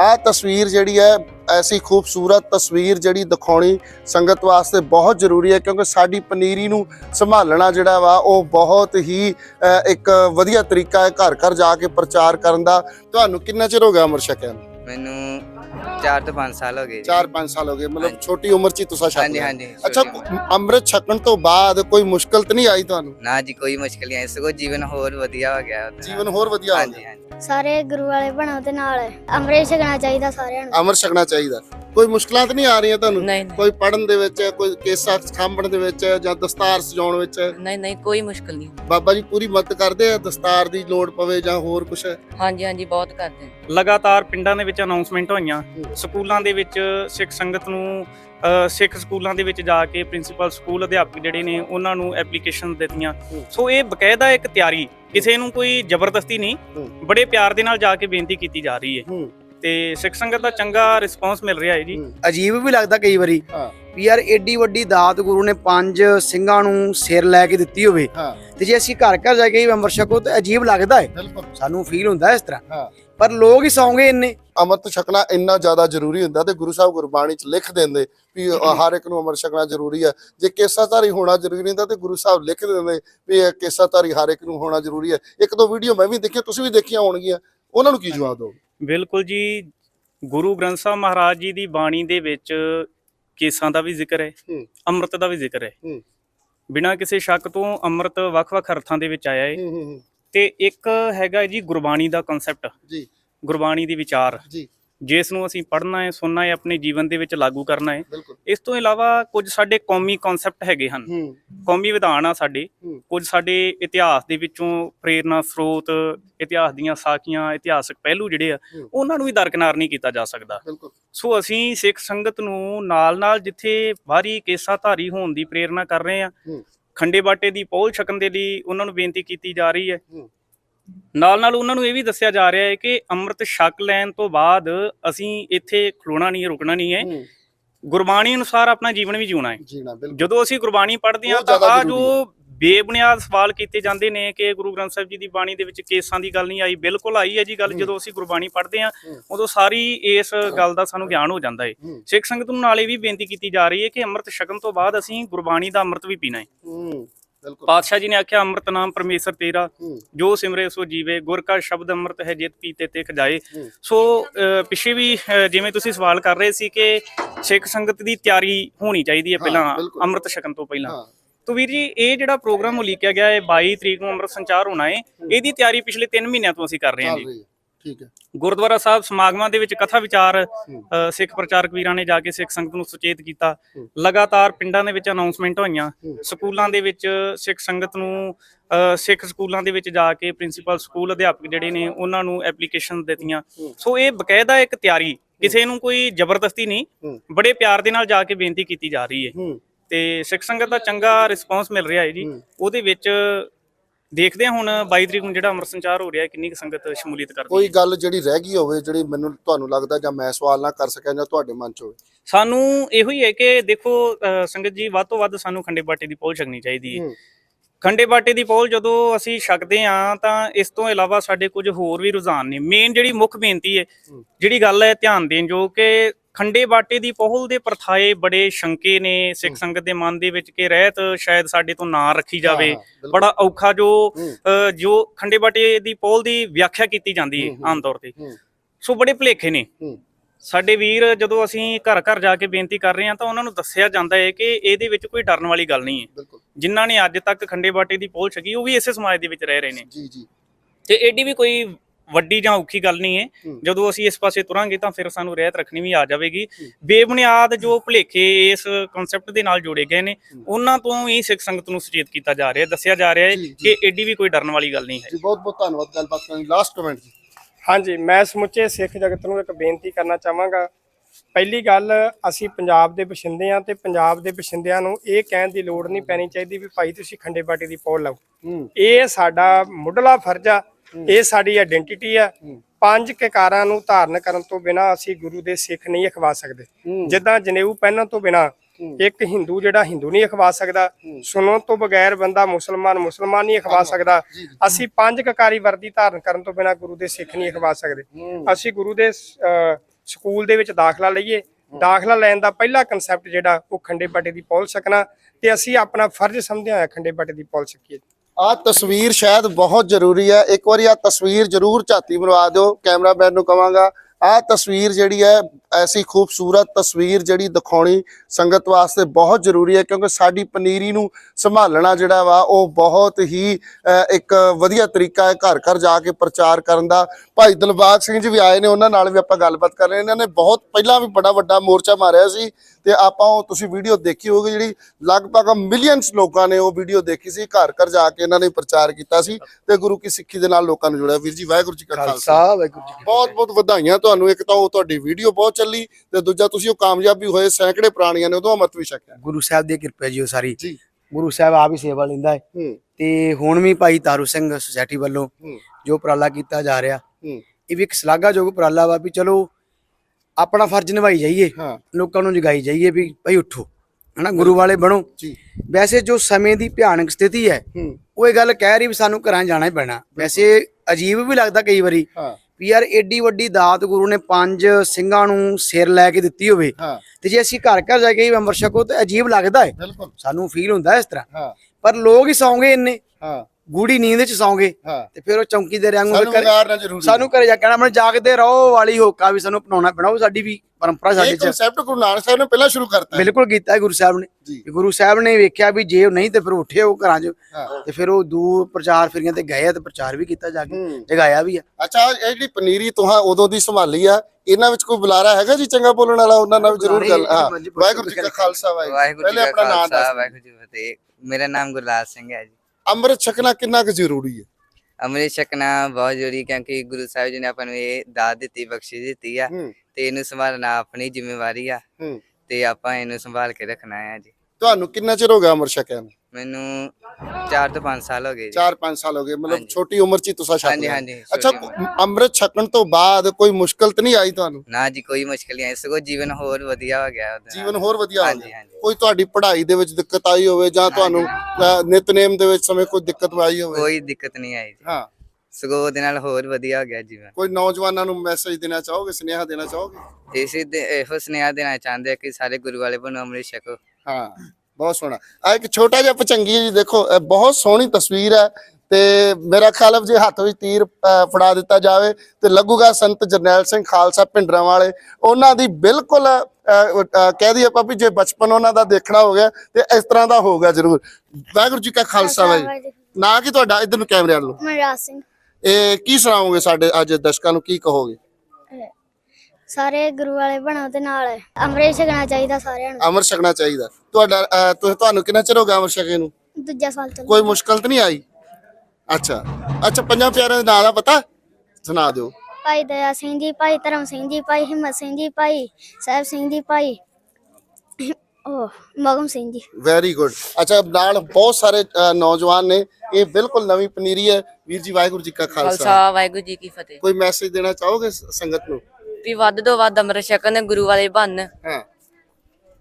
ਆਹ ਤਸਵੀਰ ਜਿਹੜੀ ਹੈ, ਐਸੀ ਖੂਬਸੂਰਤ ਤਸਵੀਰ ਜਿਹੜੀ ਦਿਖਾਉਣੀ ਸੰਗਤ ਵਾਸਤੇ ਬਹੁਤ ਜ਼ਰੂਰੀ ਹੈ, ਕਿਉਂਕਿ ਸਾਡੀ ਪਨੀਰੀ ਨੂੰ ਸੰਭਾਲਣਾ ਜਿਹੜਾ ਵਾ, ਉਹ ਬਹੁਤ ਹੀ ਇੱਕ ਵਧੀਆ ਤਰੀਕਾ ਹੈ ਘਰ ਘਰ ਜਾ ਕੇ ਪ੍ਰਚਾਰ ਕਰਨ ਦਾ। ਤੁਹਾਨੂੰ ਕਿੰਨਾ ਚਿਰ ਹੋ ਗਿਆ ਅਮਰ ਛਕਿਆ ਮੈਨੂੰ 4 ਤੋਂ 5 ਸਾਲ ਹੋ ਗਏ ਜੀ। 4-5 ਸਾਲ ਹੋ ਗਏ ਮਤਲਬ। ਛੋਟੀ ਉਮਰ 'ਚ ਹੀ ਤੁਸੀਂ ਛਕ ਹਾਂਜੀ ਲਿਆ। ਹਾਂਜੀ ਅੱਛਾ ਅੰਮ੍ਰਿਤ ਛਕਣ ਤੋਂ ਬਾਅਦ ਕੋਈ ਮੁਸ਼ਕਲ ਤਾਂ ਨਹੀਂ ਆਈ ਤੁਹਾਨੂੰ? ਨਾ ਜੀ ਕੋਈ ਮੁਸ਼ਕਲ ਨਹੀਂ ਆਈ। ਸਗੋਂ ਜੀਵਨ ਹੋਰ ਵਧੀਆ ਹੋ ਗਿਆ ਉਹਦੇ ਨਾਲ। ਜੀਵਨ ਹੋਰ ਵਧੀਆ ਹੋ ਹਾਂਜੀ ਗਿਆ। ਹਾਂਜੀ ਸਾਰੇ ਗੁਰੂ ਵਾਲੇ ਬਣੋ ਤੇ ਨਾਲ ਅੰਮ੍ਰਿਤ ਛਕਣਾ ਚਾਹੀਦਾ ਸਾਰਿਆਂ ਨੂੰ। ਅਮਰ ਛਕਣਾ ਚਾਹੀਦਾ। ਕੋਈ ਮੁਸ਼ਕਲਾਂ ਤਾਂ ਨਹੀਂ ਆ ਰਹੀਆਂ ਤੁਹਾਨੂੰ? ਨਹੀਂ ਨਹੀਂ। ਕੋਈ ਪੜਨ ਦੇ ਵਿੱਚ ਕੋਈ ਕੇਸਾ ਸਾਂਭਣ ਦੇ ਵਿੱਚ ਜਾਂ ਦਸਤਾਰ ਸਜਾਉਣ ਵਿੱਚ? ਨਹੀਂ ਨਹੀਂ ਕੋਈ ਮੁਸ਼ਕਲ ਨਹੀਂ। ਬਾਬਾ ਜੀ ਪੂਰੀ ਮਦਦ ਕਰਦੇ ਆ? ਦਸਤਾਰ ਦੀ ਲੋੜ ਪਵੇ ਜਾਂ ਹੋਰ ਕੁਝ ਹਾਂਜੀ ਹਾਂਜੀ ਬਹੁਤ ਕਰਦੇ ਆ। ਲਗਾਤਾਰ ਪਿੰਡਾਂ ਦੇ ਵਿੱਚ ਅਨਾਉਂਸਮੈਂਟ ਹੋਈਆਂ। ਸਕੂਲਾਂ ਦੇ ਵਿੱਚ ਸਿੱਖ ਸੰਗਤ ਨੂੰ ਅ, ਸਿੱਖ ਸਕੂਲਾਂ ਦੇ ਵਿੱਚ ਜਾ ਕੇ ਪ੍ਰਿੰਸੀਪਲ ਸਕੂਲ ਅਧਿਆਪਕ ਜਿਹੜੇ ਨੇ ਉਹਨਾਂ ਨੂੰ ਐਪਲੀਕੇਸ਼ਨ ਦਿੱਤੀਆਂ। ਹੂੰ। ਸੋ ਇਹ ਬਕਾਇਦਾ ਇੱਕ ਤਿਆਰੀ। ਕਿਸੇ ਨੂੰ ਕੋਈ ਜ਼ਬਰਦਸਤੀ ਨਹੀਂ। ਹੂੰ। ਬੜੇ ਪਿਆਰ ਦੇ ਨਾਲ ਜਾ ਕੇ ਬੇਨਤੀ ਕੀਤੀ ਜਾ ਰਹੀ ਹੈ। ਹੂੰ। ਤੇ ਸਿੱਖ ਸੰਗਤ ਦਾ ਚੰਗਾ ਰਿਸਪਾਂਸ ਮਿਲ ਰਿਹਾ ਹੈ ਜੀ। ਅਜੀਬ ਵੀ ਲੱਗਦਾ ਕਈ ਵਾਰੀ। ਵੀ ਯਾਰ ਏਡੀ ਵੱਡੀ ਦਾਤ ਗੁਰੂ ਨੇ ਪੰਜ ਸਿੰਘਾਂ ਨੂੰ ਸਿਰ ਲੈ ਕੇ ਦਿੱਤੀ ਹੋਵੇ। ਤੇ ਜੇ ਅਸੀਂ ਘਰ ਘਰ ਜਾ ਕੇ ਵੀ ਅੰਮ੍ਰਿਤ ਛਕੋ ਤੇ ਅਜੀਬ ਲੱਗਦਾ ਹੈ। ਸਾਨੂੰ ਫੀਲ ਹੁੰਦਾ ਇਸ ਤਰ੍ਹਾਂ। ਪਰ ਲੋਕ ਹੀ ਸੌਂਗੇ ਇੰਨੇ। ਅਮਰਤ ਛਕਣਾ ਇੰਨਾ ਜ਼ਿਆਦਾ ਜ਼ਰੂਰੀ ਹੁੰਦਾ ਤੇ ਗੁਰੂ ਸਾਹਿਬ ਗੁਰਬਾਣੀ ਚ ਲਿਖ ਦਿੰਦੇ ਵੀ ਹਰ ਇੱਕ ਨੂੰ ਅਮਰ ਛਕਣਾ ਜ਼ਰੂਰੀ ਹੈ। ਜੇ ਕੇਸਾਧਾਰੀ ਹੋਣਾ ਜ਼ਰੂਰੀ ਨਹੀਂ ਹੁੰਦਾ ਤੇ ਗੁਰੂ ਸਾਹਿਬ ਲਿਖ ਦਿੰਦੇ ਵੀ ਕੇਸਾਧਾਰੀ ਹਰ ਇੱਕ ਨੂੰ ਹੋਣਾ ਜ਼ਰੂਰੀ ਹੈ। ਇੱਕ ਦੋ ਵੀਡੀਓ ਮੈਂ ਵੀ ਦੇਖੀਆਂ ਤੁਸੀਂ ਵੀ ਦੇਖੀਆਂ ਹੋਣਗੀਆਂ। ਉਹਨਾਂ ਨੂੰ ਕੀ ਜਵਾਬ ਦਿਓ ਬਿਲਕੁਲ ਜੀ ਗੁਰੂ ਗ੍ਰੰਥ ਸਾਹਿਬ ਮਹਾਰਾਜ ਜੀ ਦੀ ਬਾਣੀ ਦੇ ਵਿੱਚ ਕੇਸਾਂ ਦਾ ਵੀ ਜ਼ਿਕਰ ਹੈ। ਅੰਮ੍ਰਿਤ ਦਾ ਵੀ ਜ਼ਿਕਰ ਹੈ। ਬਿਨਾਂ ਕਿਸੇ ਸ਼ੱਕ ਤੋਂ ਅੰਮ੍ਰਿਤ ਵੱਖ-ਵੱਖ ਅਰਥਾਂ ਦੇ ਵਿੱਚ ਆਇਆ ਹੂੰ। ਤੇ ਇੱਕ ਹੈਗਾ ਜੀ ਗੁਰਬਾਣੀ ਦਾ ਕਨਸੈਪਟ ਜੀ। ਗੁਰਬਾਣੀ ਦੀ ਵਿਚਾਰ। ਜੀ। ਜਿਸ ਨੂੰ ਅਸੀਂ ਪੜ੍ਹਨਾ ਹੈ ਸੁਣਨਾ ਹੈ ਆਪਣੇ ਜੀਵਨ ਦੇ ਵਿੱਚ ਲਾਗੂ ਕਰਨਾ ਹੈ। ਇਸ ਤੋਂ ਇਲਾਵਾ ਕੁਝ ਸਾਡੇ ਕੌਮੀ ਕਨਸੈਪਟ ਹੈਗੇ ਹਨ। ਕੌਮੀ ਵਿਧਾਨ ਆ ਸਾਡੇ। ਕੁਝ ਸਾਡੇ ਇਤਿਹਾਸ ਦੇ ਵਿੱਚੋਂ ਪ੍ਰੇਰਨਾ ਸਰੋਤ ਇਤਿਹਾਸ ਦੀਆਂ ਸਾਖੀਆਂ ਇਤਿਹਾਸਕ ਪਹਿਲੂ ਜਿਹੜੇ ਆ। ਉਹਨਾਂ ਨੂੰ ਵੀ ਦਰਕਨਾਰ ਨਹੀਂ ਕੀਤਾ ਜਾ ਸਕਦਾ। ਸੋ ਅਸੀਂ ਸਿੱਖ ਸੰਗਤ ਨੂੰ ਨਾਲ-ਨਾਲ ਜਿੱਥੇ ਬਾਹਰੀ ਕੇਸਾ ਧਾਰੀ ਹੋਣ ਦੀ ਪ੍ਰੇਰਣਾ ਕਰ ਰਹੇ ਆ ਹੂੰ। ਖੰਡੇ ਬਾਟੇ ਦੀ ਪਹੁਲ ਛਕਣ ਦੇ ਲਈ ਉਹਨਾਂ ਨੂੰ ਬੇਨਤੀ ਕੀਤੀ ਜਾ ਰਹੀ ਹੈ। ਹੂੰ। ਨਾਲ-ਨਾਲ ਉਹਨਾਂ ਨੂੰ ਇਹ ਵੀ ਦੱਸਿਆ ਜਾ ਰਿਹਾ ਹੈ ਕਿ ਅੰਮ੍ਰਿਤ ਛਕ ਲੈਣ ਤੋਂ ਬਾਅਦ ਅਸੀਂ ਇੱਥੇ ਖਲੋਣਾ ਨਹੀਂ ਹੈ ਰੁਕਣਾ ਨਹੀਂ ਹੈ ਗੁਰਬਾਣੀ ਅਨੁਸਾਰ ਆਪਣਾ ਜੀਵਨ ਵੀ ਜਿਉਣਾ ਹੈ ਜਦੋਂ ਅਸੀਂ ਗੁਰਬਾਣੀ ਪੜ੍ਹਦੇ ਹਾਂ ਤਾਂ ਆ ਜੋ ਬੇਬੁਨਿਆਦ ਸਵਾਲ ਕੀਤੇ ਜਾਂਦੇ ਨੇ ਕਿ ਗੁਰੂ ਗ੍ਰੰਥ ਸਾਹਿਬ ਜੀ ਦੀ ਬਾਣੀ ਦੇ ਵਿੱਚ ਕੇਸਾਂ ਦੀ ਗੱਲ ਨਹੀਂ ਆਈ ਬਿਲਕੁਲ ਆਈ ਹੈ ਜੀ ਗੱਲ। ਜਦੋਂ ਅਸੀਂ ਗੁਰਬਾਣੀ ਪੜ੍ਹਦੇ ਹਾਂ। ਉਦੋਂ ਸਾਰੀ ਇਸ ਗੱਲ ਦਾ ਸਾਨੂੰ ਗਿਆਨ ਹੋ ਜਾਂਦਾ ਹੈ। ਸਿੱਖ ਸੰਗਤ ਨੂੰ ਨਾਲੇ ਵੀ ਬੇਨਤੀ ਕੀਤੀ ਜਾ ਰਹੀ ਹੈ ਕਿ ਅੰਮ੍ਰਿਤ ਛਕਣ ਤੋਂ ਬਾਅਦ ਅਸੀਂ ਗੁਰਬਾਣੀ ਦਾ ਅੰਮ੍ਰਿਤ ਵੀ ਪੀਣਾ ਹੈ ਪਾਤਸ਼ਾਹ ਜੀ ਨੇ ਆਖਿਆ ਅੰਮ੍ਰਿਤ ਨਾਮ ਪਰਮੇਸ਼ਰ ਤੇਰਾ। ਜੋ ਸਿਮਰੇ ਸੋ ਜੀਵੇ ਗੁਰ ਕਾ ਸ਼ਬਦ ਅੰਮ੍ਰਿਤ ਹੈ ਜਿਤ ਪੀਤੇ ਤੇ ਖਜਾਏ। ਸੋ ਪਿੱਛੇ ਵੀ ਜਿਵੇਂ ਤੁਸੀਂ ਸਵਾਲ ਕਰ ਰਹੇ ਸੀ ਕਿ ਸਿੱਖ ਸੰਗਤ ਦੀ ਤਿਆਰੀ ਹੋਣੀ ਚਾਹੀਦੀ ਹੈ ਪਹਿਲਾਂ। ਅੰਮ੍ਰਿਤ ਛਕਣ ਤੋਂ ਪਹਿਲਾਂ। ਤੋ ਵੀਰ ਜੀ ਇਹ ਜਿਹੜਾ ਪ੍ਰੋਗਰਾਮ ਉਲੀਕਿਆ ਗਿਆ ਹੈ 22 ਤਰੀਕ ਨੂੰ ਅੰਮ੍ਰਿਤ ਸੰਚਾਰ ਹੋਣਾ ਹੈ ਇਹਦੀ ਤਿਆਰੀ ਪਿਛਲੇ 3 ਮਹੀਨਿਆਂ ਤੋਂ ਅਸੀਂ ਕਰ ਰਹੇ ਹਾਂ ਜੀ। ਠੀਕ ਹੈ ਗੁਰਦੁਆਰਾ ਸਾਹਿਬ ਸਮਾਗਮਾਂ ਦੇ ਵਿੱਚ ਕਥਾ ਵਿਚਾਰ। ਅ, ਸਿੱਖ ਪ੍ਰਚਾਰਕ ਵੀਰਾਂ ਨੇ ਜਾ ਕੇ ਸਿੱਖ ਸੰਗਤ ਨੂੰ ਸੁਚੇਤ ਕੀਤਾ। ਲਗਾਤਾਰ ਪਿੰਡਾਂ ਦੇ ਵਿੱਚ ਅਨਾਉਂਸਮੈਂਟ ਹੋਈਆਂ। ਸਕੂਲਾਂ ਦੇ ਵਿੱਚ ਸਿੱਖ ਸੰਗਤ ਨੂੰ ਅ, ਸਿੱਖ ਸਕੂਲਾਂ ਦੇ ਵਿੱਚ ਜਾ ਕੇ ਪ੍ਰਿੰਸੀਪਲ ਸਕੂਲ ਅਧਿਆਪਕ ਜਿਹੜੇ ਨੇ ਉਹਨਾਂ ਨੂੰ ਐਪਲੀਕੇਸ਼ਨ ਦਿੱਤੀਆਂ। ਸੋ ਇਹ ਬਕਾਇਦਾ ਇੱਕ ਤਿਆਰੀ ਕਿਸੇ ਨੂੰ ਕੋਈ ਜ਼ਬਰਦਸਤੀ ਨਹੀਂ ਹੂੰ। ਬੜੇ ਪਿਆਰ ਦੇ ਨਾਲ ਜਾ ਕੇ ਬੇਨਤੀ ਕੀਤੀ ਜਾ ਰਹੀ ਹੈ ਹੂੰ ਤੇ ਸਿੱਖ ਸੰਗਤ ਦਾ ਚੰਗਾ ਰਿਸਪਾਂਸ ਮਿਲ ਰਿਹਾ ਹੈ ਜੀ। ਉਹਦੇ ਵਿੱਚ ਦੇਖਦੇ ਹਾਂ ਹੁਣ 22 ਤਰੀਕ ਨੂੰ ਜਿਹੜਾ ਅੰਮ੍ਰਿਤ ਸੰਚਾਰ ਹੋ ਰਿਹਾ ਕਿੰਨੀ ਕੁ ਸੰਗਤ ਸ਼ਮੂਲੀਅਤ ਕਰਦੀ ਕੋਈ ਗੱਲ ਜਿਹੜੀ ਰਹਿ ਗਈ ਹੋਵੇ ਜਿਹੜੀ ਮੈਨੂੰ ਤੁਹਾਨੂੰ ਲੱਗਦਾ ਜਾਂ ਮੈਂ ਸਵਾਲ ਨਾ ਕਰ ਸਕਿਆ ਜਾਂ ਤੁਹਾਡੇ ਮਨ ਚ ਹੋਵੇ ਸਾਨੂੰ ਇਹੋ ਹੀ ਹੈ ਕਿ ਦੇਖੋ ਸੰਗਤ ਜੀ ਵੱਧ ਤੋਂ ਵੱਧ ਸਾਨੂੰ ਖੰਡੇ ਬਾਟੇ ਦੀ ਪਹੁਲ ਛਕਣੀ ਚਾਹੀਦੀ ਹੈ। ਖੰਡੇ ਬਾਟੇ ਦੀ ਪਹੁਲ ਜਦੋਂ ਅਸੀਂ ਛਕਦੇ ਹਾਂ ਤਾਂ ਇਸ ਤੋਂ ਇਲਾਵਾ ਸਾਡੇ ਕੁਝ ਹੋਰ ਵੀ ਰੁਝਾਨ ਨੇ ਮੇਨ ਜਿਹੜੀ ਮੁੱਖ ਬੇਨਤੀ ਹੂੰ। ਜਿਹੜੀ ਗੱਲ ਹੈ ਧਿਆਨ ਦੇਣ ਜੋ ਕਿ ਖੰਡੇ ਬਾਟੇ ਦੀ ਪਹੁਲ ਦੇ ਪ੍ਰਥਾਏ ਬੜੇ ਸ਼ੰਕੇ ਨੇ ਸਿੱਖ। ਸੰਗਤ ਦੇ ਮਨ ਦੇ ਵਿੱਚ ਕਿ ਰਹਿਤ ਸ਼ਾਇਦ ਸਾਡੇ ਤੋਂ ਨਾ ਰੱਖੀ ਜਾਵੇ। ਬੜਾ ਔਖਾ ਜੋ ਜੋ ਖੰਡੇ ਬਾਟੇ ਦੀ ਪਹੁਲ ਦੀ ਵਿਆਖਿਆ ਕੀਤੀ ਜਾਂਦੀ ਹੂੰ। ਆਮ ਤੌਰ ਤੇ। ਸੋ ਬੜੇ ਭੁਲੇਖੇ ਨੇ। ਸਾਡੇ ਵੀਰ ਜਦੋਂ ਅਸੀਂ ਘਰ ਘਰ ਜਾ ਕੇ ਬੇਨਤੀ ਕਰ ਰਹੇ ਹਾਂ ਤਾਂ ਉਹਨਾਂ ਨੂੰ ਦੱਸਿਆ ਜਾਂਦਾ ਹੈ ਕਿ ਇਹਦੇ ਵਿੱਚ ਕੋਈ ਡਰਨ ਵਾਲੀ ਗੱਲ ਨਹੀਂ ਹੈ ਜਿਨ੍ਹਾਂ ਨੇ ਅੱਜ ਤੱਕ ਖੰਡੇ ਬਾਟੇ ਦੀ ਪੋਲ ਛਕੀ ਉਹ ਵੀ ਇਸੇ ਸਮਾਜ ਦੇ ਵਿੱਚ ਰਹਿ ਰਹੇ ਨੇ ਜੀ ਜੀ ਤੇ ਐਡੀ ਵੀ ਕੋਈ ਵੱਡੀ ਜਾਂ ਔਖੀ ਗੱਲ ਨਹੀਂ ਹੈ। ਜਦੋਂ ਅਸੀਂ ਇਸ ਪਾਸੇ ਤੁਰਾਂਗੇ ਤਾਂ ਫਿਰ ਸਾਨੂੰ ਰਹਿਤ ਰੱਖਣੀ ਵੀ ਆ ਜਾਵੇਗੀ। ਬੇਬੁਨਿਆਦ ਜੋ ਭੁਲੇਖੇ ਇਸ ਕਨਸੈਪਟ ਦੇ ਨਾਲ ਜੋੜੇ ਗਏ ਨੇ। ਉਹਨਾਂ ਤੋਂ ਹੀ ਸਿੱਖ ਸੰਗਤ ਨੂੰ ਸੁਚੇਤ ਕੀਤਾ ਜਾ ਰਿਹਾ ਦੱਸਿਆ ਜਾ ਰਿਹਾ ਹੈ। ਕਿ ਐਡੀ ਵੀ ਕੋਈ ਡਰਨ ਵਾਲੀ ਗੱਲ ਨਹੀਂ ਹੈ। ਜੀ ਬਹੁਤ ਬਹੁਤ ਧੰਨਵਾਦ ਗੱਲਬਾਤ ਕਰਨ ਲਈ। ਲਾਸਟ ਕਮੈਂਟ ਜੀ। ਹਾਂਜੀ ਮੈਂ ਸਮੁੱਚੇ ਸਿੱਖ ਜਗਤ ਨੂੰ ਇੱਕ ਬੇਨਤੀ ਕਰਨਾ ਚਾਹਾਂਗਾ। ਪਹਿਲੀ ਗੱਲ ਅਸੀਂ ਪੰਜਾਬ ਦੇ ਵਸਿੰਦੇ ਆ ਤੇ ਪੰਜਾਬ ਦੇ ਵਸਿੰਦਿਆਂ ਨੂੰ ਇਹ ਕਹਿਣ ਦੀ ਲੋੜ ਨਹੀਂ ਪੈਣੀ ਚਾਹੀਦੀ ਵੀ ਭਾਈ ਤੁਸੀਂ ਖੰਡੇ ਬਾਟੀ ਦੀ ਪੌੜ ਲਓ। ਇਹ ਸਾਡਾ ਮੁੱਢਲਾ ਫਰਜ਼ ਆ। ਇਹ ਸਾਡੀ ਆਇਡੈਂਟੀਟੀ ਆ ਹੂੰ। ਪੰਜ ਕਕਾਰਾਂ ਨੂੰ ਧਾਰਨ ਕਰਨ ਤੋਂ ਬਿਨਾ ਅਸੀਂ ਗੁਰੂ ਦੇ ਸਿੱਖ ਨਹੀਂ ਅਖਵਾ ਸਕਦੇ। ਜਿੱਦਾਂ ਜਨੇਊ ਪਹਿਨਣ ਤੋਂ ਬਿਨਾ। ਇੱਕ ਹਿੰਦੂ ਜਿਹੜਾ ਹਿੰਦੂ ਨਹੀਂ ਅਖਵਾ ਸਕਦਾ। ਸੁਣਨ ਤੋਂ ਬਗੈਰ ਬੰਦਾ ਮੁਸਲਮਾਨ ਮੁਸਲਮਾਨ ਨਹੀਂ ਅਖਵਾ ਸਕਦਾ। ਅਸੀਂ ਪੰਜ ਕਕਾਰੀ ਵਰਦੀ ਧਾਰਨ ਕਰਨ ਤੋਂ ਬਿਨਾ ਗੁਰੂ ਦੇ ਸਿੱਖ ਨਹੀਂ ਅਖਵਾ ਸਕਦੇ। ਅਸੀਂ ਗੁਰੂ ਦੇ ਸਕੂਲ ਦੇ ਵਿੱਚ ਦਾਖਲਾ ਲਈਏ ਦਾਖਲਾ ਲੈਣ ਦਾ ਪਹਿਲਾ ਕਨਸੈਪਟ ਜਿਹੜਾ ਉਹ ਖੰਡੇ ਬਾਟੇ ਦੀ ਪੌਲ ਸਕਣਾ ਤੇ ਅਸੀਂ ਆਪਣਾ ਫਰਜ਼ ਸਮਝਿਆ ਹੋਇਆ ਖੰਡੇ ਬਾਟੇ ਦੀ ਪੌਲ ਸਕੀਏ ਆ ਤਸਵੀਰ ਸ਼ਾਇਦ ਬਹੁਤ ਜ਼ਰੂਰੀ ਹੈ। ਇੱਕ ਵਾਰੀ ਆ ਤਸਵੀਰ ਜ਼ਰੂਰ ਝਾਤੀ ਮਰਵਾ ਦਿਓ। ਕੈਮਰਾਮੈਨ ਨੂੰ ਕਵਾਂਗਾ। ਆ ਤਸਵੀਰ ਜਿਹੜੀ ਹੈ ਐਸੀ ਖੂਬਸੂਰਤ ਤਸਵੀਰ ਜਿਹੜੀ ਦਿਖਾਉਣੀ ਸੰਗਤ ਵਾਸਤੇ ਬਹੁਤ ਜ਼ਰੂਰੀ ਹੈ ਕਿਉਂਕਿ ਸਾਡੀ ਪਨੀਰੀ ਨੂੰ ਸੰਭਾਲਣਾ ਜਿਹੜਾ ਵਾ ਉਹ ਬਹੁਤ ਹੀ ਇੱਕ ਵਧੀਆ ਤਰੀਕਾ ਹੈ ਘਰ ਘਰ ਜਾ ਕੇ ਪ੍ਰਚਾਰ ਕਰਨ ਦਾ। ਭਾਈ ਦਿਲਬਾਗ ਸਿੰਘ ਜੀ ਵੀ ਆਏ ਨੇ ਉਹਨਾਂ ਨਾਲ ਵੀ ਆਪਾਂ ਗੱਲਬਾਤ ਕਰ ਰਹੇ। ਇਹਨਾਂ ਨੇ ਬਹੁਤ ਪਹਿਲਾਂ ਵੀ ਬੜਾ ਵੱਡਾ ਮੋਰਚਾ ਮਾਰਿਆ ਸੀ ਤੇ ਆਪਾਂ ਉਹ ਤੁਸੀਂ ਵੀਡੀਓ ਦੇਖੀ ਹੋਗੀ ਜਿਹੜੀ ਲਗਭਗ ਮਿਲੀਅਨਸ ਲੋਕਾਂ ਨੇ ਉਹ ਵੀਡੀਓ ਦੇਖੀ ਸੀ ਘਰ ਘਰ ਜਾ ਕੇ ਇਹਨਾਂ ਨੇ ਪ੍ਰਚਾਰ ਕੀਤਾ ਸੀ ਤੇ ਗੁਰੂ ਕੀ ਸਿੱਖੀ ਦੇ ਨਾਲ ਲੋਕਾਂ ਨੂੰ ਜੋੜਿਆ। ਵੀਰ ਜੀ ਵਾਹਿਗੁਰੂ ਜੀ ਕਾ ਖਾਲਸਾ ਬਹੁਤ ਬਹੁਤ ਵਧਾਈਆਂ ਤੁਹਾਨੂੰ ਇੱਕ ਤਾਂ ਉਹ ਤੁਹਾਡੀ ਵੀਡੀਓ ਬਹੁਤ ਚੱਲੀ ਤੇ ਦੂਜਾ ਤੁਸੀਂ ਉਹ ਕਾਮਯਾਬੀ ਹੋਏ ਸੈਂਕੜੇ ਪ੍ਰਾਣੀਆਂ ਨੇ ਉਦੋਂ ਅਮਰਤ ਵੀ ਛਕਿਆ। ਗੁਰੂ ਸਾਹਿਬ ਦੀ ਕਿਰਪਾ ਜੀ ਉਹ ਸਾਰੀ। ਜੀ। ਗੁਰੂ ਸਾਹਿਬ ਆਪ ਹੀ ਸੇਵਾ ਲੈਂਦਾ ਹੈ। ਤੇ ਹੁਣ ਵੀ ਭਾਈ ਤਾਰੂ ਸਿੰਘ ਸੁਸਾਇਟੀ ਵੱਲੋਂ ਜੋ ਉਪਰਾਲਾ ਕੀਤਾ ਜਾ ਰਿਹਾ ਇਹ ਵੀ ਇੱਕ ਸ਼ਲਾਘਾਯੋਗ ਉਪਰਾਲਾ ਵਾ ਵੀ ਚਲੋ ਆਪਣਾ ਫਰਜ਼ ਨਿਭਾਈ ਜਾਈਏ ਲੋਕਾਂ ਨੂੰ ਜਗਾਈ ਜਾਈਏ ਵੀ ਭਾਈ ਉੱਠੋ ਹਨਾ ਗੁਰੂ ਵਾਲੇ ਬਣੋ। ਜੀ। ਵੈਸੇ ਜੋ ਸਮੇਂ ਦੀ ਭਿਆਨਕ ਸਥਿਤੀ ਹੈ ਉਹ ਇਹ ਗੱਲ ਕਹਿ ਰਹੀ ਵੀ ਸਾਨੂੰ ਘਰਾਂ ਜਾਣਾ ਹੀ ਪੈਣਾ। ਵੈਸੇ ਅਜੀਬ ਵੀ ਲੱਗਦਾ ਕਈ ਵਾਰੀ ਵੀ ਯਾਰ ਏਡੀ ਵੱਡੀ ਦਾਤ ਗੁਰੂ ਨੇ ਪੰਜ ਸਿੰਘਾਂ ਨੂੰ ਸਿਰ ਲੈ ਕੇ ਦਿੱਤੀ ਹੋਵੇ। ਤੇ ਜੇ ਅਸੀਂ ਘਰ ਘਰ ਜਾ ਕੇ ਹੀ ਅੰਮ੍ਰਿਤ ਛਕੋ ਤੇ ਅਜੀਬ ਲੱਗਦਾ ਹੈ। ਸਾਨੂੰ ਫੀਲ ਹੁੰਦਾ ਇਸ ਤਰ੍ਹਾਂ। ਪਰ ਲੋਕ ਹੀ ਸੌਂਗੇ ਇੰਨੇ। ਗੂੜੀ ਨੀਂਦ ਚ ਸੌਂਗੇ। ਤੇ ਫਿਰ ਉਹ ਚੌਂਕੀ ਦੇ ਰੰਗ ਸਾਨੂੰ ਘਰੇ ਜਾ ਕਹਿਣਾ ਮੈਂ ਜਾਗਦੇ ਰਹੋ ਵਾਲੀ ਹੋਕਾ ਵੀ ਸਾਨੂੰ ਅਪਣਾਉਣਾ ਪੈਣਾ ਉਹ ਸਾਡੀ ਵੀ ਪਰੰਪਰਾ ਸਾਡੇ ਇਹ ਚ ਕਨਸੈਪਟ ਗੁਰੂ ਨਾਨਕ ਸਾਹਿਬ ਨੇ ਪਹਿਲਾਂ ਸ਼ੁਰੂ ਕਰਤਾ। ਬਿਲਕੁਲ ਕੀਤਾ ਗੁਰੂ ਸਾਹਿਬ ਨੇ। ਗੁਰੂ ਸਾਹਿਬ ਨੇ ਵੇਖਿਆ ਵੀ ਜੇ ਉਹ ਨਹੀਂ ਤੇ ਫਿਰ ਉੱਠੇ ਉਹ ਘਰਾਂ 'ਚ। ਤੇ ਫਿਰ ਉਹ ਦੂਰ ਪ੍ਰਚਾਰ ਫਿਰੀਆਂ ਤੇ ਗਏ ਤੇ ਪ੍ਰਚਾਰ ਵੀ ਕੀਤਾ ਜਾ ਕੇ। ਜਗਾਇਆ ਵੀ ਆ। ਅੱਛਾ ਇਹ ਜਿਹੜੀ ਪਨੀਰੀ ਤੁਹਾਂ ਉਦੋਂ ਦੀ ਸੰਭਾਲੀ ਆ ਇਹਨਾਂ ਵਿੱਚ ਕੋਈ ਬੁਲਾਰਾ ਹੈਗਾ ਜੀ ਚੰਗਾ ਬੋਲਣ ਵਾਲਾ? ਉਹਨਾਂ ਨਾਲ ਜ਼ਰੂਰ ਗੱਲ ਹਾਂ। ਵਾਹਿਗੁਰੂ ਜੀ ਕਾ ਖਾਲਸਾ ਵਾਹਿਗੁਰੂ ਪਹਿਲੇ ਆਪਣਾ ਨਾਮ ਦੱਸ ਵਾਹਿਗੁਰੂ ਜੀ ਫਤਿਹ। ਮੇਰਾ ਨਾਮ ਗੁਰਲਾਲ ਸਿੰਘ ਹੈ ਜੀ। ਅੰਮ੍ਰਿਤ ਛਕਣਾ ਕਿੰਨਾ ਕੁ ਜ਼ਰੂਰੀ ਹੈ? ਅੰਮ੍ਰਿਤ ਛਕਣਾ ਬਹੁਤ ਜ਼ਰੂਰੀ ਕਿਉਂਕਿ ਗੁਰੂ ਸਾਹਿਬ ਜੀ ਨੇ ਆਪਾਂ ਨੂੰ ਇਹ ਦਾਤ ਦਿੱਤੀ ਬਖਸ਼ਿਸ਼ ਦਿੱਤੀ ਆ ਤੇ ਇਹਨੂੰ ਸੰਭਾਲਣਾ ਆਪਣੀ ਜ਼ਿੰਮੇਵਾਰੀ ਆ ਤੇ ਆਪਾਂ ਇਹਨੂੰ ਸੰਭਾਲ ਕੇ ਰੱਖਣਾ ਹੈ ਜੀ। ਤੁਹਾਨੂੰ ਕਿੰਨਾ ਚਿਰ ਹੋ ਗਿਆ ਅੰਮ੍ਰਿਤ ਛਕਿਆ ਨੂੰ ਮੈਨੂੰ 4 ਤੋਂ 5 ਸਾਲ ਹੋ ਗਏ ਜੀ। 4-5 ਸਾਲ ਹੋ ਗਏ ਮਤਲਬ ਹਾਂਜੀ। ਛੋਟੀ ਉਮਰ 'ਚ ਹੀ ਤੁਸੀਂ ਛਕ ਹਾਂਜੀ, ਲਿਆ। ਹਾਂਜੀ, ਅੱਛਾ ਛੋਟੀ। ਅੰਮ੍ਰਿਤ ਛਕਣ ਤੋਂ ਬਾਅਦ ਕੋਈ ਮੁਸ਼ਕਲ ਤਾਂ ਨਹੀਂ ਆਈ ਤੁਹਾਨੂੰ? ਨਾ ਜੀ ਕੋਈ ਮੁਸ਼ਕਲ ਨਹੀਂ ਆਈ। ਸਗੋਂ ਜੀਵਨ ਹੋਰ ਵਧੀਆ ਹੋ ਗਿਆ ਉਹਦੇ। ਨਾਲ। ਜੀਵਨ ਹੋਰ ਵਧੀਆ ਹੋ ਹਾਂਜੀ, ਗਿਆ। ਹਾਂਜੀ। ਕੋਈ ਤੁਹਾਡੀ ਪੜ੍ਹਾਈ ਦੇ ਵਿੱਚ ਦਿੱਕਤ ਆਈ ਹੋਵੇ ਜਾਂ ਤੁਹਾਨੂੰ ਅ, ਨਿਤਨੇਮ ਦੇ ਵਿੱਚ ਸਮੇਂ ਕੋਈ ਦਿੱਕਤ ਆਈ ਹੋਵੇ? ਕੋਈ ਦਿੱਕਤ ਨਹੀਂ ਆਈ ਜੀ। ਹਾਂ। ਸਗੋਂ ਉਹਦੇ ਨਾਲ ਹੋਰ ਵਧੀਆ ਹੋ ਗਿਆ ਜੀਵਨ। ਕੋਈ ਨੌਜਵਾਨਾਂ ਨੂੰ ਮੈਸੇਜ ਦੇਣਾ ਚਾਹੋਗੇ ਸੁਨੇਹਾ ਦੇਣਾ ਚਾਹੋਗੇ? ਇਸੇ ਦੇ ਇਹੋ ਸੁਨੇਹਾ ਦੇਣਾ ਚਾਹੁੰਦੇ ਆ ਕਿ ਸਾਰੇ ਗੁਰੂ ਵਾਲੇ ਬਣੋ ਅੰਮ੍ਰਿਤ ਛਕੋ। ਹਾਂ ਬਹੁਤ ਸੋਹਣਾ। ਆ ਇੱਕ ਛੋਟਾ ਜਿਹਾ ਪਚੰਗੀ ਜੀ ਦੇਖੋ ਇਹ ਬਹੁਤ ਸੋਹਣੀ ਤਸਵੀਰ ਹੈ ਤੇ ਮੇਰਾ ਖਿਆਲ ਹੈ ਜੇ ਹੱਥ ਵਿੱਚ ਤੀਰ ਫੜਾ ਦਿੱਤਾ ਜਾਵੇ ਤੇ ਲੱਗੂਗਾ ਸੰਤ ਜਰਨੈਲ ਸਿੰਘ ਖਾਲਸਾ ਭਿੰਡਰਾਂ ਵਾਲੇ। ਉਹਨਾਂ ਦੀ ਬਿਲਕੁਲ ਕਹਿ ਦਈਏ ਆਪਾਂ ਵੀ ਜੇ ਬਚਪਨ ਉਹਨਾਂ ਦਾ ਦੇਖਣਾ ਹੋ ਗਿਆ ਤੇ ਇਸ ਤਰ੍ਹਾਂ ਦਾ ਹੋਊਗਾ ਜ਼ਰੂਰ। ਵਾਹਿਗੁਰੂ ਜੀ ਕਾ ਖਾਲਸਾ ਵਾਹਿਗੁਰੂ ਨਾ ਕੀ ਤੁਹਾਡਾ? ਇਧਰ ਨੂੰ ਕੈਮਰੇ ਵੱਲ ਨੂੰ। ਮਨਰਾਜ ਸਿੰਘ। ਇਹ ਕੀ ਸੁਣਾਓਗੇ ਸਾਡੇ ਅੱਜ ਦਰਸ਼ਕਾਂ ਨੂੰ? ਕੀ ਕਹੋਗੇ? ਸਾਰੇ ਗੁਰੂ ਵਾਲੇ ਬਣੋ ਤੇ ਨਾਲ ਅੰਮ੍ਰਿਤ ਛਕਣਾ ਚਾਹੀਦਾ ਸਾਰਿਆਂ ਨੂੰ। ਅਮਰ ਛਕਣਾ ਚਾਹੀਦਾ। ਤੁਹਾਡਾ ਅ, ਤੁ- ਤੁਹਾਨੂੰ ਕਿੰਨਾ ਚਿਰ ਹੋ ਗਿਆ ਅਮਰ ਛਕੇ ਨੂੰ? ਦੂਜਾ ਸਾਲ ਚੱਲ ਕੋਈ ਮੁਸ਼ਕਲ ਤਾਂ ਨਹੀਂ ਆਈ? ਅੱਛਾ। ਅੱਛਾ ਪੰਜਾਂ ਪਿਆਰਿਆਂ ਦੇ ਨਾਂ ਦਾ ਪਤਾ? ਸੁਣਾ ਦਿਓ। ਭਾਈ ਦਇਆ ਸਿੰਘ ਜੀ ਭਾਈ ਧਰਮ ਸਿੰਘ ਜੀ ਭਾਈ ਹਿੰਮਤ ਸਿੰਘ ਜੀ ਭਾਈ ਸਾਹਿਬ ਸਿੰਘ ਜੀ ਭਾਈ ਉਹ ਮਗਮ ਸਿੰਘ ਜੀ। ਵੈਰੀ ਗੁੱਡ ਅੱਛਾ ਨਾਲ ਬਹੁਤ ਸਾਰੇ ਅ, ਨੌਜਵਾਨ ਨੇ। ਇਹ ਬਿਲਕੁਲ ਨਵੀਂ ਪਨੀਰੀ ਹੈ। ਵੀਰ ਜੀ ਵਾਹਿਗੁਰੂ ਜੀ ਕਾ ਖਾਲਸਾ। ਖਾਲਸਾ ਵਾਹਿਗੁਰੂ ਜੀ ਕੀ ਫਤਿਹ। ਕੋਈ ਮੈਸੇਜ ਦੇਣਾ ਚਾਹੋਗੇ ਸ- ਸੰਗਤ ਨੂੰ? ਵੀ ਵੱਧ ਤੋਂ ਵੱਧ ਅੰਮ੍ਰਿਤ ਛਕਣ ਗੁਰੂ ਵਾਲੇ ਬਣ। ਹਾਂ।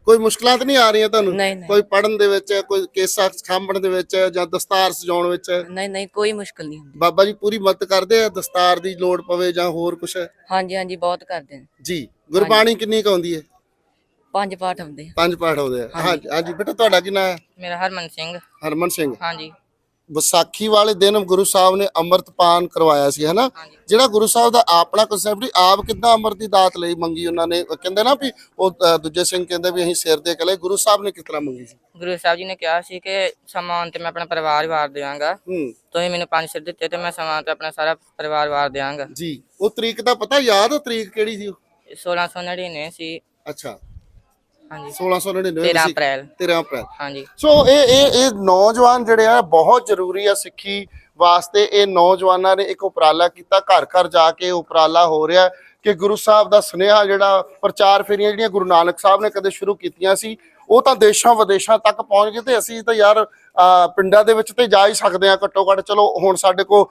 ਕੋਈ ਮੁਸ਼ਕਲਾਂ ਤਾਂ ਨਹੀਂ ਆ ਰਹੀਆਂ ਤੁਹਾਨੂੰ? ਨਹੀਂ। ਕੋਈ ਪੜਨ ਦੇ ਵਿੱਚ ਕੋਈ ਕੇਸਾ ਸਾਂਭਣ ਦੇ ਵਿੱਚ ਜਾਂ ਦਸਤਾਰ ਸਜਾਉਣ ਵਿੱਚ? ਨਹੀਂ ਨਹੀਂ ਕੋਈ ਮੁਸ਼ਕਲ ਨਹੀਂ ਹੁੰਦੀ। ਬਾਬਾ ਜੀ ਪੂਰੀ ਮਦਦ ਕਰਦੇ ਆ? ਦਸਤਾਰ ਦੀ ਲੋੜ ਪਵੇ ਜਾਂ ਹੋਰ ਕੁਝ ਹਾਂਜੀ ਹਾਂਜੀ ਬਹੁਤ ਕਰਦੇ ਨੇ ਜੀ ਗੁਰਬਾਣੀ ਕਿੰਨੀ ਕੁ ਆਉਂਦੀ ਹੈ? ਪੰਜ ਪਾਠ ਆਉਂਦੇ ਆ। ਪੰਜ ਪਾਠ ਆਉਂਦੇ ਆ। ਹਾਂਜੀ ਹਾਂਜੀ ਬੇਟਾ ਤੁਹਾਡਾ ਕੀ ਨਾਂ ਹੈ? ਮੇਰਾ ਹਰਮਨ ਸਿੰਘ। ਹਰਮਨ ਸਿੰਘ। ਹਾਂਜੀ। ਵਿਸਾਖੀ ਵਾਲੇ ਦਿਨ ਗੁਰੂ ਸਾਹਿਬ ਨੇ ਅੰਮ੍ਰਿਤਪਾਨ ਕਰਵਾਇਆ ਸੀ ਹਨਾ। ਜਿਹੜਾ ਗੁਰੂ ਸਾਹਿਬ ਦਾ ਆਪਣਾ ਕਨਸੈਪਟ ਆਪ ਕਿੱਦਾਂ ਅੰਮ੍ਰਿਤ ਦੀ ਦਾਤ ਲਈ ਮੰਗੀ ਉਹਨਾਂ ਨੇ? ਕਹਿੰਦੇ ਨਾ ਵੀ ਉਹ ਦੂਜੇ ਸਿੰਘ ਕਹਿੰਦੇ ਵੀ ਅਸੀਂ ਸਿਰ ਦੇ ਕਲੇ ਗੁਰੂ ਸਾਹਿਬ ਨੇ ਕਿਸ ਤਰ੍ਹਾਂ ਮੰਗੀ ਸੀ? ਗੁਰੂ ਸਾਹਿਬ ਜੀ ਨੇ ਕਿਹਾ ਸੀ ਕਿ ਸਮਾਂ ਤੇ ਮੈਂ ਆਪਣਾ ਪਰਿਵਾਰ ਵਾਰ ਦੇਵਾਂਗਾ ਤੁਸੀਂ ਮੈਨੂੰ ਪੰਜ ਸਿਰ ਦਿੱਤੇ ਤੇ ਮੈਂ ਸਮਾਂ ਤੇ ਆਪਣਾ ਸਾਰਾ ਪਰਿਵਾਰ ਵਾਰ ਦੇਵਾਂਗਾ ਜੀ। ਉਹ ਤਰੀਕ ਦਾ ਪਤਾ ਯਾਦ ਤਰੀਕ ਕਿਹੜੀ ਸੀ ਉਹ? 1699 ਸੀ। ਅੱਛਾ। ਹਾਂਜੀ। 1699 13 ਸੀ। ਅਪ੍ਰੈਲ। 13 ਅਪ੍ਰੈਲ। ਹਾਂਜੀ। ਸੋ ਇਹ ਇਹ ਇਹ ਨੌਜਵਾਨ ਜਿਹੜੇ ਆ ਬਹੁਤ ਜ਼ਰੂਰੀ ਆ ਸਿੱਖੀ ਵਾਸਤੇ। ਇਹ ਨੌਜਵਾਨਾਂ ਨੇ ਇੱਕ ਉਪਰਾਲਾ ਕੀਤਾ। ਘਰ ਘਰ ਜਾ ਕੇ ਇਹ ਉਪਰਾਲਾ ਹੋ ਰਿਹਾ ਹੈ ਕਿ ਗੁਰੂ ਸਾਹਿਬ ਦਾ ਸੁਨੇਹਾ ਜਿਹੜਾ ਪ੍ਰਚਾਰ ਫੇਰੀਆਂ ਜਿਹੜੀਆਂ ਗੁਰੂ ਨਾਨਕ ਸਾਹਿਬ ਨੇ ਕਦੇ ਸ਼ੁਰੂ ਕੀਤੀਆਂ ਸੀ ਉਹ ਤਾਂ ਦੇਸ਼ਾਂ ਵਿਦੇਸ਼ਾਂ ਤੱਕ ਪਹੁੰਚ ਗਏ ਤੇ ਅਸੀਂ ਤਾਂ ਯਾਰ ਪਿੰਡਾਂ ਦੇ ਵਿੱਚ ਤੇ ਜਾ ਹੀ ਸਕਦੇ ਆ ਘੱਟੋ ਘੱਟ। ਚਲੋ, ਹੁਣ ਸਾਡੇ ਕੋਲ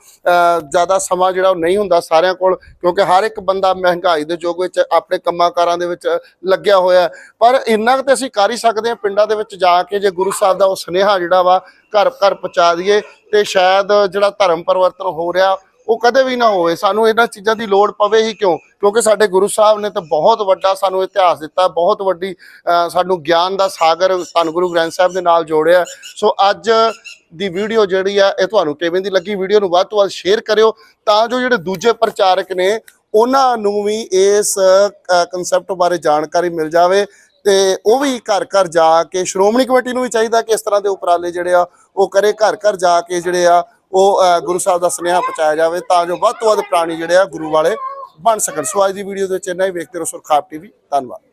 ਜ਼ਿਆਦਾ ਸਮਾਂ ਜਿਹੜਾ ਉਹ ਨਹੀਂ ਹੁੰਦਾ ਸਾਰਿਆਂ ਕੋਲ, ਕਿਉਂਕਿ ਹਰ ਇੱਕ ਬੰਦਾ ਮਹਿੰਗਾਈ ਦੇ ਯੁੱਗ ਵਿੱਚ ਆਪਣੇ ਕੰਮਾਂ ਕਾਰਾਂ ਦੇ ਵਿੱਚ ਲੱਗਿਆ ਹੋਇਆ ਪਰ ਇੰਨਾ ਕੁ ਤੇ ਅਸੀਂ ਕਰ ਹੀ ਸਕਦੇ ਹਾਂ ਪਿੰਡਾਂ ਦੇ ਵਿੱਚ ਜਾ ਕੇ, ਜੇ ਗੁਰੂ ਸਾਹਿਬ ਦਾ ਉਹ ਸੁਨੇਹਾ ਜਿਹੜਾ ਵਾ ਘਰ ਘਰ ਪਹੁੰਚਾ ਦਈਏ ਤੇ ਸ਼ਾਇਦ ਜਿਹੜਾ ਧਰਮ ਪਰਿਵਰਤਨ ਹੋ ਰਿਹਾ ਉਹ ਕਦੇ ਵੀ ਨਾ ਹੋਵੇ। ਸਾਨੂੰ ਇਹਨਾਂ ਚੀਜ਼ਾਂ ਦੀ ਲੋੜ ਪਵੇ ਹੀ ਕਿਉਂ? ਕਿਉਂਕਿ ਸਾਡੇ ਗੁਰੂ ਸਾਹਿਬ ਨੇ ਤਾਂ ਬਹੁਤ ਵੱਡਾ ਸਾਨੂੰ ਇਤਿਹਾਸ ਦਿੱਤਾ, ਬਹੁਤ ਵੱਡੀ ਸਾਨੂੰ ਗਿਆਨ ਦਾ ਸਾਗਰ ਸਾਨੂੰ ਗੁਰੂ ਗ੍ਰੰਥ ਸਾਹਿਬ ਦੇ ਨਾਲ ਜੋੜਿਆ। ਸੋ ਅੱਜ ਦੀ ਵੀਡੀਓ ਜਿਹੜੀ ਆ, ਇਹ ਤੁਹਾਨੂੰ ਕਿਵੇਂ ਦੀ ਲੱਗੀ? ਵੀਡੀਓ ਨੂੰ ਵੱਧ ਤੋਂ ਵੱਧ ਸ਼ੇਅਰ ਕਰਿਓ ਤਾਂ ਜੋ ਜਿਹੜੇ ਦੂਜੇ ਪ੍ਰਚਾਰਕ ਨੇ, ਉਹਨਾਂ ਨੂੰ ਵੀ ਇਸ ਕਨਸੈਪਟ ਬਾਰੇ ਜਾਣਕਾਰੀ ਮਿਲ ਜਾਵੇ ਤੇ ਉਹ ਵੀ ਘਰ ਘਰ ਜਾ ਕੇ, ਸ਼੍ਰੋਮਣੀ ਕਮੇਟੀ ਨੂੰ ਵੀ ਚਾਹੀਦਾ ਕਿ ਇਸ ਤਰ੍ਹਾਂ ਦੇ ਉਪਰਾਲੇ ਜਿਹੜੇ ਆ, ਉਹ ਕਰੇ। ਘਰ ਘਰ ਜਾ ਕੇ ਜਿਹੜੇ ਆ ਉਹ ਗੁਰੂ ਸਾਹਿਬ ਦਾ ਸੁਨੇਹਾ ਪਹੁੰਚਾਇਆ ਜਾਵੇ ਤਾਂ ਜੋ ਵੱਧ ਤੋਂ ਵੱਧ ਪ੍ਰਾਣੀ ਜਿਹੜੇ ਆ ਗੁਰੂ ਵਾਲੇ ਬਣ ਸਕਣ। ਸੋ ਅੱਜ ਦੀ ਵੀਡੀਓ ਦੇ ਵਿੱਚ ਇੰਨਾ ਹੀ। ਵੇਖਦੇ ਰਹੋ ਸੁਰਖਾਪ ਟੀਵੀ। ਧੰਨਵਾਦ।